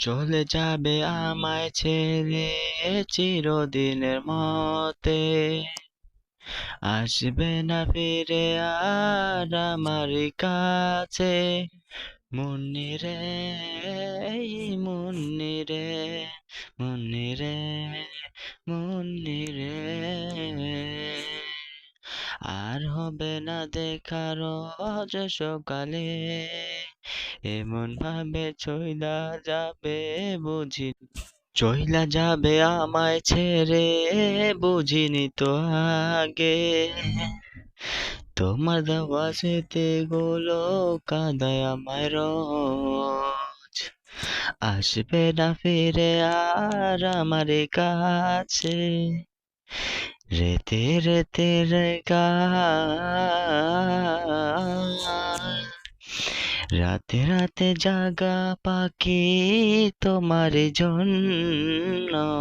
চলে যাবে আমায় ছেড়ে চিরদিনের মতে। আসবে না ফিরে আর আমার কাছে। মুন্নি রে মুন্নি রে মুন্নি রে মুন্নি রে। আর হবে না দেখার সকালে। এমন ভাবে চইলা যাবে বুঝি চইলা যাবে আমায় ছেড়ে বুঝিনি তো আগে। তোমার দেওয়া স্মৃতি গুলো কাঁদায় আমায় রোজ। আসবে না ফিরে আর আমার কাছে। রেতে রেতে রে গা রাতে রাতে জাগা পাখি তোমার জন্য।